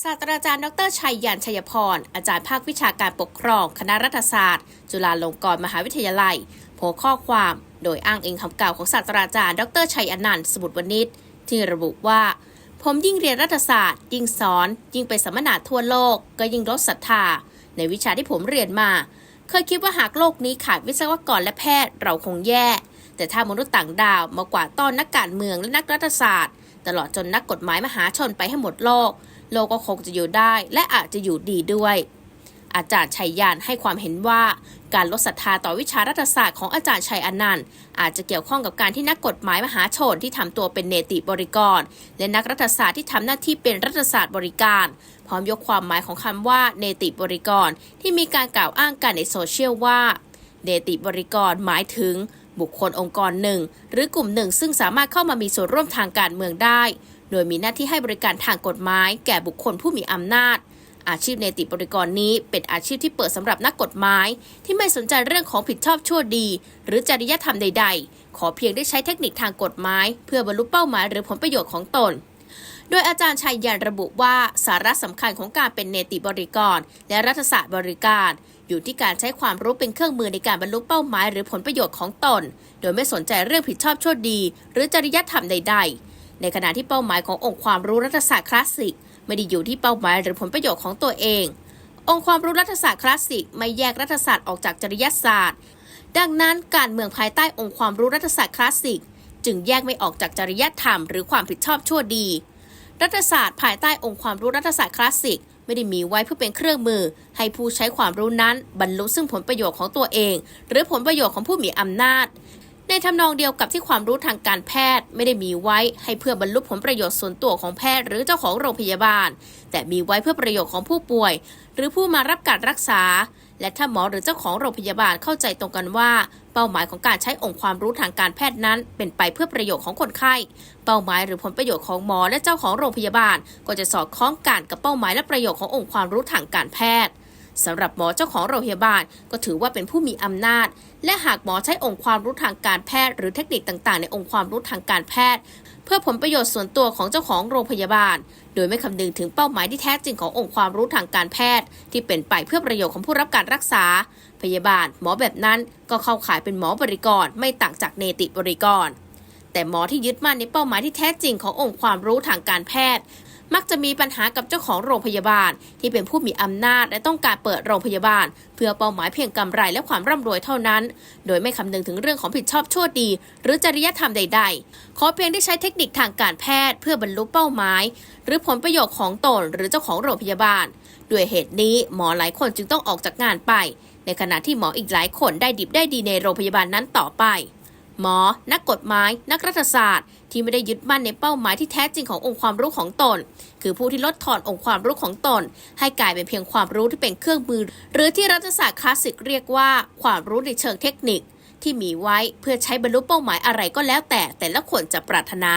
ศาสตราจารย์ดรชัยยันชัยพร อาจารย์ภาควิชาการปกครอง คณะรัฐศาสตร์ จุฬาลงกรณ์มหาวิทยาลัยโพสข้อความโดยอ้างอิงคำกล่าวของศาสตราจารย์ ดรชัยอนันต์สมุทรวณิชที่ระบุว่า ผมยิ่งเรียนรัฐศาสตร์ ยิ่งสอน ยิ่งไปสัมมนาทั่วโลก ก็ยิ่งลดศรัทธา ในวิชาที่ผมเรียนมา เคยคิดว่าหากโลกนี้ขาดวิศวกรและแพทย์เราคงแย่ แต่ถ้ามนุษย์ต่างดาวมากว่าต้อนนักการเมืองและนักรัฐศาสตร์ ตลอดจนนักกฎหมายมหาชนไปให้หมดโลก โลกก็คงจะอยู่ได้ และอาจจะอยู่ดีด้วย อาจารย์ชัยยานให้ความเห็นว่า การลดศรัทธาต่อวิชารัฐศาสตร์ของอาจารย์ชัยอนันต์อาจจะเกี่ยวข้องกับการที่นักกฎหมายมหาชนที่ทำตัวเป็นเนติบริกร และนักรัฐศาสตร์ที่ทำหน้าที่เป็นรัฐศาสตร์บริการ พร้อมยกความหมายของคำว่าเนติบริกร ที่มีการกล่าวอ้างกันในโซเชียลว่าเนติบริกรหมายถึงบุคคลองค์กรหนึ่ง หรือกลุ่มหนึ่งซึ่งสามารถเข้ามามีส่วนร่วมทางการเมืองได้ โดยมีหน้าที่ให้บริการทางกฎหมาย แก่บุคคลผู้มีอำนาจ อาชีพเนติบริกรนี้เป็นอาชีพที่เปิดสำหรับนักกฎหมาย ที่ไม่สนใจเรื่องของผิดชอบชั่วดี หรือจริยธรรมใด ๆ ขอเพียงได้ใช้เทคนิคทางกฎหมาย เพื่อบรรลุเป้าหมายหรือผลประโยชน์ของตนโดยอาจารย์ชัยยันระบุว่าสาระสำคัญของการเป็นเนติบริกร และรัฐศาสตร์บริการ อยู่ที่การใช้ความรู้เป็นเครื่องมือในการบรรลุเป้าหมายหรือผลประโยชน์ของตน โดยไม่สนใจเรื่องผิดชอบชั่วดี หรือจริยธรรมใด ๆ ในขณะที่เป้าหมายขององค์ความรู้รัฐศาสตร์คลาสสิกไม่ได้อยู่ที่เป้าหมายหรือผลประโยชน์ของตัวเอง องค์ความรู้รัฐศาสตร์คลาสสิกไม่แยกรัฐศาสตร์ออกจากจริยศาสตร์ ดังนั้นการเมืองภายใต้องค์ความรู้รัฐศาสตร์คลาสสิกจึงแยกไม่ออกจากจริยธรรมหรือความผิดชอบชั่วดี รัฐศาสตร์ภายใต้องค์ความรู้รัฐศาสตร์คลาสสิกไม่ได้มีไว้เพื่อเป็นเครื่องมือ ให้ผู้ใช้ความรู้นั้นบรรลุซึ่งผลประโยชน์ของตัวเอง หรือผลประโยชน์ของผู้มีอำนาจ ในทำนองเดียวกับที่ความรู้ทางการแพทย์ไม่ได้มีไว้ให้เพื่อบรรลุผลประโยชน์ส่วนตัวของแพทย์หรือเจ้าของโรงพยาบาล แต่มีไว้เพื่อประโยชน์ของผู้ป่วย หรือผู้มารับการรักษา และถ้าหมอหรือเจ้าของโรงพยาบาลเข้าใจตรงกันว่า เป้าหมายของการใช้องค์ความรู้ทางการแพทย์นั้น เป็นไปเพื่อประโยชน์ของคนไข้ เป้าหมายหรือผลประโยชน์ของหมอและเจ้าของโรงพยาบาล ก็จะสอดคล้องกันกับเป้าหมายและประโยชน์ขององค์ความรู้ทางการแพทย์ สำหรับหมอเจ้าของโรงพยาบาล ก็ถือว่าเป็นผู้มีอำนาจ และหากหมอใช้องค์ความรู้ทางการแพทย์ หรือเทคนิคต่างๆ ในองค์ความรู้ทางการแพทย์ เพื่อผลประโยชน์ส่วนตัวของเจ้าของโรงพยาบาล โดยไม่คำนึงถึงเป้าหมายที่แท้จริงขององค์ความรู้ทางการแพทย์ ที่เป็นไปเพื่อประโยชน์ของผู้รับการรักษา พยาบาล หมอแบบนั้นก็เข้าข่ายเป็นหมอบริกร ไม่ต่างจากเนติบริกร แต่หมอที่ยึดมั่นในเป้าหมายที่แท้จริงขององค์ความรู้ทางการแพทย์ มักจะมีปัญหากับเจ้าของโรงพยาบาล ที่เป็นผู้มีอำนาจและต้องการเปิดโรงพยาบาล เพื่อเป้าหมายเพียงกำไรและความร่ำรวยเท่านั้น โดยไม่คำนึงถึงเรื่องของผิดชอบชั่วดี หรือจริยธรรมใด ๆ ขอเพียงได้ใช้เทคนิคทางการแพทย์ เพื่อบรรลุเป้าหมาย หรือผลประโยชน์ของตนหรือเจ้าของโรงพยาบาล ด้วยเหตุนี้หมอหลายคนจึงต้องออกจากงานไป ในขณะที่หมออีกหลายคนได้ดิบได้ดีในโรงพยาบาลนั้นต่อไป หมอ นักกฎหมาย นักรัฐศาสตร์ ที่ไม่ได้ยึดมั่นในเป้าหมายที่แท้จริงขององค์ความรู้ของตน คือผู้ที่ลดทอนองค์ความรู้ของตน ให้กลายเป็นเพียงความรู้ที่เป็นเครื่องมือ หรือที่รัฐศาสตร์คลาสสิกเรียกว่า ความรู้ในเชิงเทคนิค ที่มีไว้เพื่อใช้บรรลุเป้าหมายอะไรก็แล้วแต่แต่ละคนจะปรารถนา